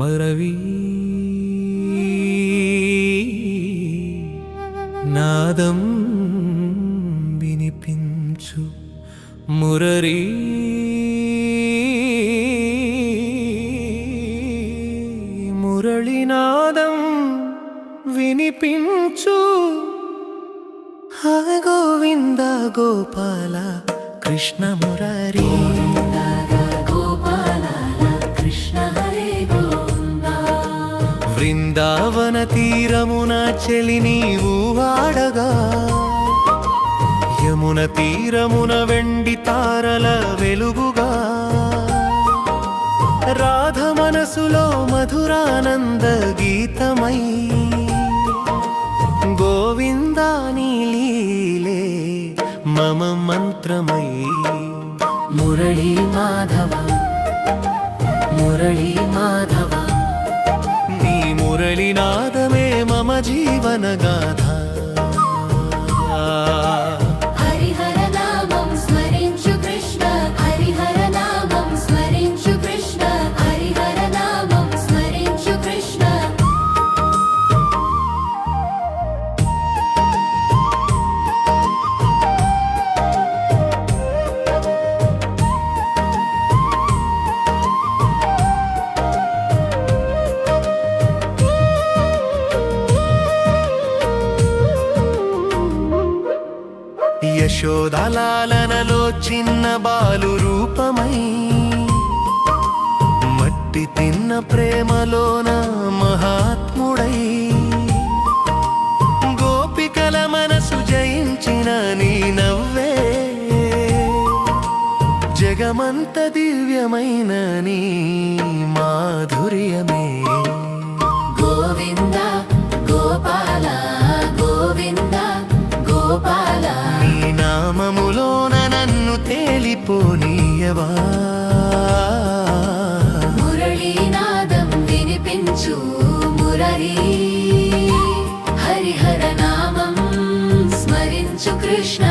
మరవి నాదం వినిపించు మురరీ మురళినాదం వినిపించు హా గోవింద గోపాల కృష్ణ మురారీ బృందావన తీరమున చెలి నీవు ఆడగా యమున తీరమున వెండి తారల వెలుగుగా రాధ మనసులో మధురానంద గీతమై గోవిందాని లీలే మమ మంత్రమై. మురళీ మాధవ మురళీ మాధవ. నినాదమే మమ జీవన యశోదలాలనలో చిన్న బాలు రూపమై మట్టి తిన్న ప్రేమలోన మహాత్ముడై గోపికల మనసు జయించిన నీ నవ్వే జగమంత దివ్యమైన నీ మాధుర్యమే. గోవింద గోపాల గోవింద గోపాల. నామములోన నన్ను తేలిపోనీయవా? మురళీనాదం వినిపించు మురళీ. హరిహర నామం స్మరించు కృష్ణ.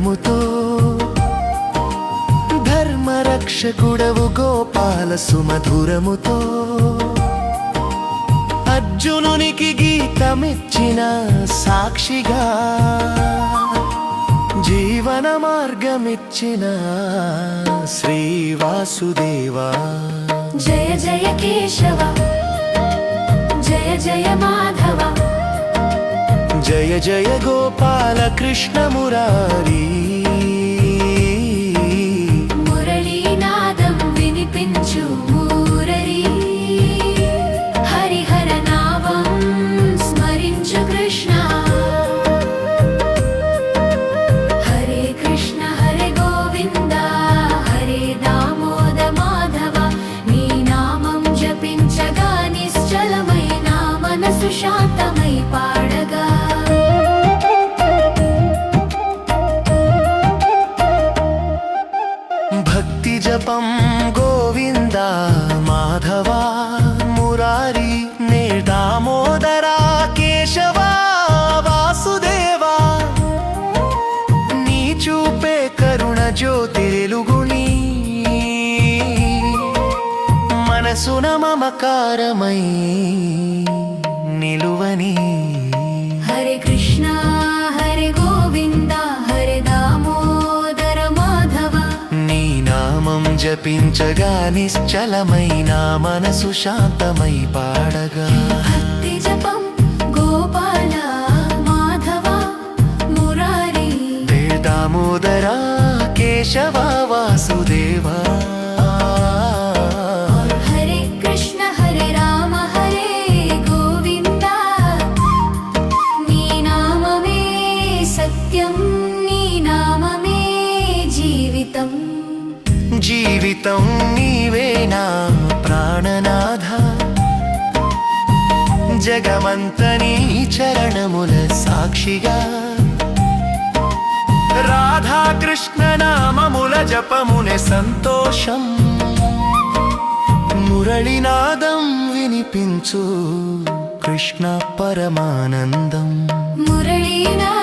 కరముతో ధర్మరక్షకుడవు గోపాల సుమధురముతో అర్జునునికి గీతమిచ్చిన సాక్షిగా జీవన మార్గమిచ్చిన శ్రీవాసుదేవా జయ జయ కేశవ జయ జయ మా జయ గోపాల కృష్ణ మురారి మురళీనాదం వినిపించు మురళీ. హరిహర నామం స్మరించు కృష్ణ. హరే కృష్ణ హరే గోవింద హరే దామోద మాధవ. నీ నామం జపించగా నిశ్చలమైన మనసు శాంతమై పా భక్తి జపం గోవింద మాధవ మురారి నే దామోదరా కేశవ వాసుదేవా. నీ చూపే కరుణ జ్యోతి వెలుగుని. మనసున మమకారమై నిలువని జపించగా నిశ్చలమైన మనసు శాంతమై పాడగా. భక్తి జపం గోపాల మాధవ మురారి. దామోదరా కేశవ వాసుదేవా. జీవితం నీవేనా ప్రాణనాథ. జగమంత నీ చరణముల సాక్షిగా. రాధాకృష్ణ నామముల జపమునే సంతోషం. మురళినాదం వినిపించు కృష్ణ పరమానందం. మురళీనా